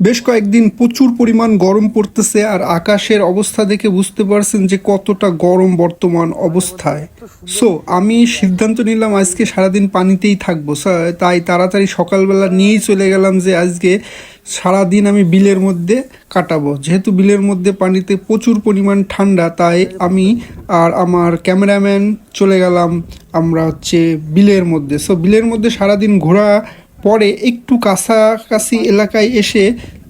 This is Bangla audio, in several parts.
বেশ কয়েকদিন প্রচুর পরিমাণ গরম পড়তেছে আর আকাশের অবস্থা দেখে বুঝতে পারছেন যে কতটা গরম বর্তমান অবস্থায়। সো আমি সিদ্ধান্ত নিলাম আজকে সারাদিন পানিতেই থাকব। তাই তাড়াতাড়ি সকালবেলা নিয়েই চলে গেলাম যে আজকে সারাদিন আমি বিলের মধ্যে কাটাবো। যেহেতু বিলের মধ্যে পানিতে প্রচুর পরিমাণ ঠান্ডা, তাই আমি আর আমার ক্যামেরাম্যান চলে গেলাম আমরা হচ্ছে বিলের মধ্যে। সো বিলের মধ্যে সারাদিন ঘোরা পরে একটু কাছাকাছি এলাকায় এসে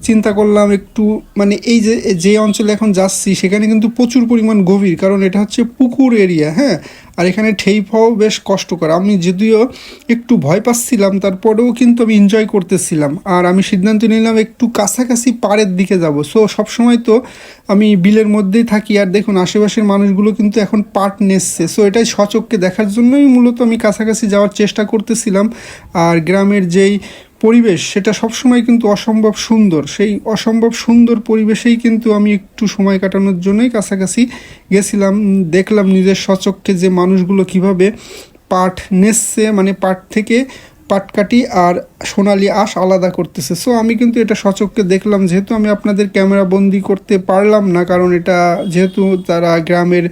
চিন্তা করলাম একটু মানে এই যে যে অঞ্চলে এখন যাচ্ছি, সেখানে কিন্তু প্রচুর পরিমাণ গভীর, কারণ এটা হচ্ছে পুকুর এরিয়া হ্যাঁ? আর এখানে ঠেই পাওয়াও বেশ কষ্টকর। আমি যদিও একটু ভয় পাচ্ছিলাম, তারপরেও কিন্তু আমি এনজয় করতেছিলাম। আর আমি সিদ্ধান্ত নিলাম একটু কাছাকাছি পাড়ের দিকে যাব। সো সবসময় তো আমি বিলের মধ্যেই থাকি। আর দেখুন, আশেপাশের মানুষগুলো কিন্তু এখন পাট নেসছে সো এটাই সচককে দেখার জন্যই মূলত আমি কাছাকাছি যাওয়ার চেষ্টা করতেছিলাম। আর গ্রামের যেই পরিবেশ, সেটা সবসময় কিন্তু অসম্ভব সুন্দর। সেই অসম্ভব সুন্দর পরিবেশেই কিন্তু আমি একটু সময় কাটানোর জন্যই কাছাকাছি গেছিলাম। দেখলাম নিজের সচক্ষে যে মানুষগুলো কীভাবে পাট নেসছে মানে পাট থেকে পাটকাটি আর সোনালি আঁশ আলাদা করতেছে। সো আমি কিন্তু এটা সচক্ষে দেখলাম, যেহেতু আমি আপনাদের ক্যামেরা বন্দি করতে পারলাম না, কারণ এটা যেহেতু তারা গ্রামের,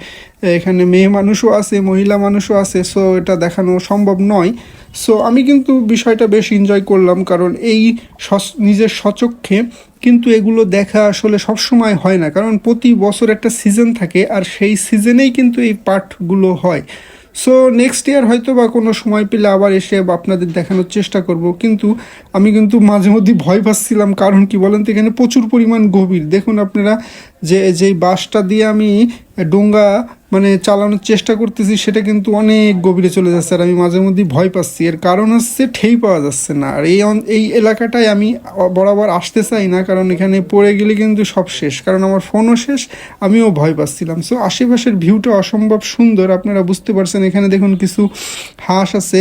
এখানে মেয়ে মানুষও আছে, মহিলা মানুষও আছে সো এটা দেখানো সম্ভব নয়। সো আমি কিন্তু বিষয়টা বেশ এনজয় করলাম কারণ এই নিজের সচক্ষে কিন্তু এগুলো দেখা আসলে সবসময় হয় না। কারণ প্রতি বছর একটা সিজন থাকে আর সেই সিজনেই কিন্তু এই পাঠগুলো হয়। সো নেক্সট ইয়ার হয়তো বা কোনো সময় পেলে আবার এসে আপনাদের দেখানোর চেষ্টা করব। কিন্তু আমি কিন্তু মাঝে মধ্যে ভয় পাচ্ছিলাম কারণ কি বলেন তো, এখানে প্রচুর পরিমাণ গভীর। দেখুন আপনারা, যে, যেই বাসটা দিয়ে আমি ডোঙ্গা মানে চালানোর চেষ্টা করতেছি, সেটা কিন্তু অনেক গভীরে চলে যাচ্ছে আর আমি মাঝে মধ্যে ভয় পাচ্ছি। এর কারণ হচ্ছে ঠেই পাওয়া যাচ্ছে না। আর এই এই এলাকাটায় আমি বরাবর আসতে চাই না, কারণ এখানে পড়ে গেলে কিন্তু সব শেষ। কারণ আমার ফোনও শেষ, আমিও ভয় পাচ্ছিলাম। সো আশেপাশের ভিউটা অসম্ভব সুন্দর, আপনারা বুঝতে পারছেন। এখানে দেখুন কিছু হাঁস আছে,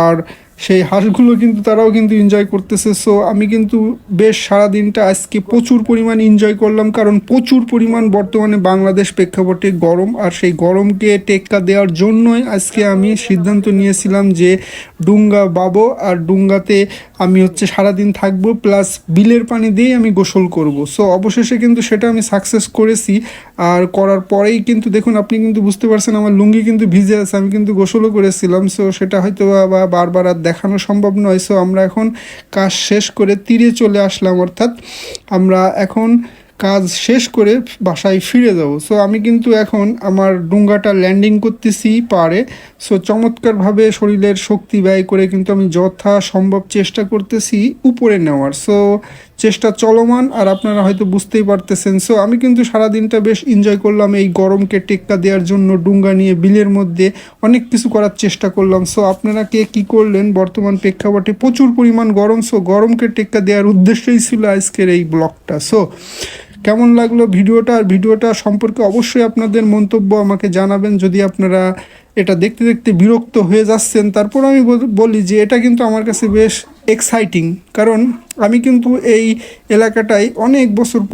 আর সেই হাঁসগুলো কিন্তু তারাও কিন্তু এনজয় করতেছে। সো আমি কিন্তু বেশ সারা দিনটা আজকে প্রচুর পরিমাণ এনজয় করলাম, কারণ প্রচুর পরিমাণ বর্তমানে বাংলাদেশ প্রেক্ষাপটে গরম। আর সেই গরমকে টেক্কা দেওয়ার জন্যই আজকে আমি সিদ্ধান্ত নিয়েছিলাম যে ডুঙ্গা বাবো, আর ডুঙ্গাতে আমি হচ্ছে সারাদিন থাকব প্লাস বিলের পানি দিয়েই আমি গোসল করব। সো অবশেষে কিন্তু সেটা আমি সাকসেস করেছি। আর করার পরেই কিন্তু দেখুন, আপনি কিন্তু বুঝতে পারছেন আমার লুঙ্গি কিন্তু ভিজে আছে, আমি কিন্তু গোসলও করেছিলাম। সো সেটা হয়তো বা বারবার আর দেখানো সম্ভব নয়। সো আমরা এখন কাজ শেষ করে তীরে চলে আসলাম, অর্থাৎ আমরা এখন কাজ শেষ করে বাসায় ফিরে যাব। সো আমি কিন্তু এখন আমার ডুঙ্গাটা ল্যান্ডিং করতেছি পারে সো চমৎকারভাবে শরীরের শক্তি ব্যয় করে কিন্তু আমি যথাসম্ভব চেষ্টা করতেছি উপরে নেওয়ার। সো চেষ্টা চলমান আর আপনারা হয়তো বুঝতেই পারতেছেন। সো আমি কিন্তু সারা দিনটা বেশ এনজয় করলাম এই গরমকে টেক্কা দেওয়ার জন্য, ডুঙ্গা নিয়ে বিলের মধ্যে অনেক কিছু করার চেষ্টা করলাম। সো আপনারা কে কী করলেন? বর্তমান প্রেক্ষাপটে প্রচুর পরিমাণ গরম। সো গরমকে টেক্কা দেওয়ার উদ্দেশ্যই ছিল আজকের এই ব্লগটা সো কেমন লাগল ভিডিওটা? আর ভিডিওটা সম্পর্কে অবশ্যই আপনাদের মন্তব্য আমাকে জানাবেন। যদি আপনারা এটা দেখতে দেখতে বিরক্ত হয়ে যাচ্ছেন, তারপর আমি বল- যে এটা কিন্তু আমার কাছে বেশ এক্সাইটিং কারণ আমি কিন্তু এই এলাকাটায় অনেক বছর